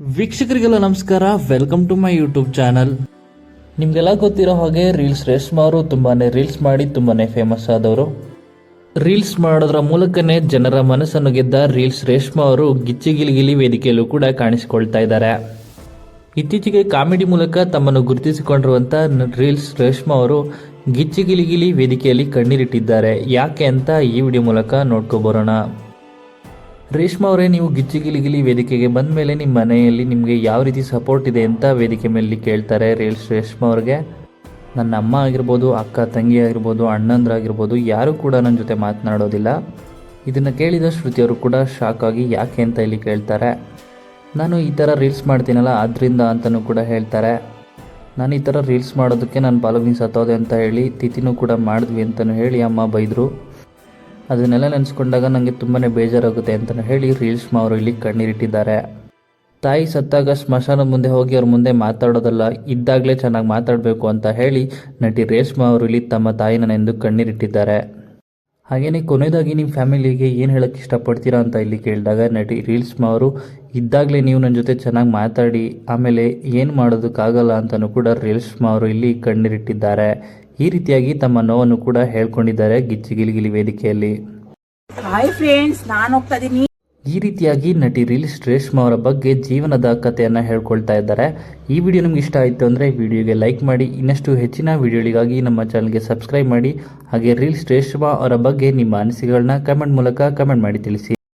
ವೀಕ್ಷಕರಿಗೆಲ್ಲ ನಮಸ್ಕಾರ. Welcome to my YouTube channel ನಿಮಗೆಲ್ಲ ಗೊತ್ತಿರೋ ಹಾಗೆ ರೀಲ್ಸ್ ರೇಷ್ಮಾ ಅವರು ತುಂಬಾ ರೀಲ್ಸ್ ಮಾಡಿ ತುಂಬಾ ಫೇಮಸ್ ಆದವರು. ರೀಲ್ಸ್ ಮಾಡೋದ್ರ ಮೂಲಕನೇ ಜನರ ಮನಸ್ಸನ್ನು ಗೆದ್ದ ರೀಲ್ಸ್ ರೇಷ್ಮಾ ಅವರು ಗಿಚ್ಚಿಗಿಲಿಗಿಲಿ ವೇದಿಕೆಯಲ್ಲೂ ಕೂಡ ಕಾಣಿಸಿಕೊಳ್ತಾ ಇದ್ದಾರೆ. ಇತ್ತೀಚೆಗೆ ಕಾಮಿಡಿ ಮೂಲಕ ತಮ್ಮನ್ನು ಗುರುತಿಸಿಕೊಂಡಿರುವಂಥ ರೀಲ್ಸ್ ರೇಷ್ಮಾ ಅವರು ಗಿಚ್ಚಿಗಿಲಿಗಿಲಿ ವೇದಿಕೆಯಲ್ಲಿ ಕಣ್ಣೀರಿಟ್ಟಿದ್ದಾರೆ. ಯಾಕೆ ಅಂತ ಈ ವಿಡಿಯೋ ಮೂಲಕ ನೋಡ್ಕೊಬರೋಣ ರೇಷ್ಮಾ ಅವರೇ, ನೀವು ಗಿಚ್ಚಿಗಿಲಿಗಿಲಿ ವೇದಿಕೆಗೆ ಬಂದ ಮೇಲೆ ನಿಮ್ಮ ಮನೆಯಲ್ಲಿ ನಿಮಗೆ ಯಾವ ರೀತಿ ಸಪೋರ್ಟ್ ಇದೆ ಅಂತ ವೇದಿಕೆ ಮೇಲೆ ಕೇಳ್ತಾರೆ ರೀಲ್ಸ್ ರೇಷ್ಮಾ ಅವ್ರಿಗೆ. ನನ್ನ ಅಮ್ಮ ಆಗಿರ್ಬೋದು, ಅಕ್ಕ ತಂಗಿ ಆಗಿರ್ಬೋದು ಅಣ್ಣಂದ್ರಾಗಿರ್ಬೋದು ಯಾರೂ ಕೂಡ ನನ್ನ ಜೊತೆ ಮಾತನಾಡೋದಿಲ್ಲ. ಇದನ್ನು ಕೇಳಿದ ಶ್ರುತಿಯವರು ಕೂಡ ಶಾಕ್ ಆಗಿ ಯಾಕೆ ಅಂತ ಇಲ್ಲಿ ಕೇಳ್ತಾರೆ. ನಾನು ಈ ಥರ ರೀಲ್ಸ್ ಮಾಡ್ತೀನಲ್ಲ ಆದ್ದರಿಂದ ಅಂತಲೂ ಕೂಡ ಹೇಳ್ತಾರೆ. ನಾನು ಈ ಥರ ರೀಲ್ಸ್ ಮಾಡೋದಕ್ಕೆ ನಾನು ಪಾಲಗ್ನಿ ಹತ್ತೋದೆ ಅಂತ ಹೇಳಿ, ತಿಥಿನೂ ಕೂಡ ಮಾಡಿದ್ವಿ ಅಂತಲೂ ಹೇಳಿ ಅಮ್ಮ ಬೈದರು. ಅದನ್ನೆಲ್ಲ ನೆನೆಸ್ಕೊಂಡಾಗ ನನಗೆ ತುಂಬಾ ಬೇಜಾರಾಗುತ್ತೆ ಅಂತ ಹೇಳಿ ರೀಲ್ಸ್ ಅವರು ಇಲ್ಲಿ ಕಣ್ಣೀರಿಟ್ಟಿದ್ದಾರೆ. ತಾಯಿ ಸತ್ತಾಗ ಸ್ಮಶಾನ ಮುಂದೆ ಹೋಗಿ ಅವ್ರ ಮುಂದೆ ಮಾತಾಡೋದಲ್ಲ, ಇದ್ದಾಗಲೇ ಚೆನ್ನಾಗಿ ಮಾತಾಡಬೇಕು ಅಂತ ಹೇಳಿ ನಟಿ ರೇಷ್ಮಾ ಅವರು ಇಲ್ಲಿ ತಮ್ಮ ತಾಯಿನ ಎಂದು ಕಣ್ಣೀರಿಟ್ಟಿದ್ದಾರೆ. ಹಾಗೆಯೇ ಕೊನೆಯದಾಗಿ ನಿಮ್ಮ ಫ್ಯಾಮಿಲಿಗೆ ಏನು ಹೇಳೋಕ್ಕೆ ಇಷ್ಟಪಡ್ತೀರಾ ಅಂತ ಇಲ್ಲಿ ಕೇಳಿದಾಗ ನಟಿ ರೀಲ್ಸ್ಮಾ ಅವರು, ಇದ್ದಾಗಲೇ ನೀವು ನನ್ನ ಜೊತೆ ಚೆನ್ನಾಗಿ ಮಾತಾಡಿ, ಆಮೇಲೆ ಏನು ಮಾಡೋದಕ್ಕಾಗಲ್ಲ ಅಂತಲೂ ಕೂಡ ರೀಲ್ಸ್ಮಾ ಅವರು ಇಲ್ಲಿ ಕಣ್ಣೀರಿಟ್ಟಿದ್ದಾರೆ. ಈ ರೀತಿಯಾಗಿ ತಮ್ಮ ನೋವನ್ನು ಕೂಡ ಹೇಳ್ಕೊಂಡಿದ್ದಾರೆ ಗಿಚ್ಚಿಗಿಲಿಗಿಲಿ ವೇದಿಕೆಯಲ್ಲಿ. ಹಾಯ್ ಫ್ರೆಂಡ್ಸ್ ನಾನು ಹೋಗ್ತಾ ಇದೀನಿ. ಈ ರೀತಿಯಾಗಿ ನಟಿ ರಿಲೀಸ್ ರೇಷ್ಮಾ ಅವರ ಬಗ್ಗೆ ಜೀವನದ ಕಥೆಯನ್ನು ಹೇಳ್ಕೊಳ್ತಾ ಇದ್ದಾರೆ. ಈ ವಿಡಿಯೋ ನಿಮ್ಗೆ ಇಷ್ಟ ಆಯಿತು ಅಂದರೆ ವಿಡಿಯೋಗೆ ಲೈಕ್ ಮಾಡಿ ಇನ್ನಷ್ಟು ಹೆಚ್ಚಿನ ವಿಡಿಯೋಗಳಿಗಾಗಿ ನಮ್ಮ ಚಾನಲ್ಗೆ ಸಬ್ಸ್ಕ್ರೈಬ್ ಮಾಡಿ ಹಾಗೆ ರೀಲ್ಸ್ ರೇಷ್ಮಾ ಅವರ ಬಗ್ಗೆ ನಿಮ್ಮ ಅನಿಸಿಕೆಗಳನ್ನ ಕಮೆಂಟ್ ಮೂಲಕ ಕಮೆಂಟ್ ಮಾಡಿ ತಿಳಿಸಿ.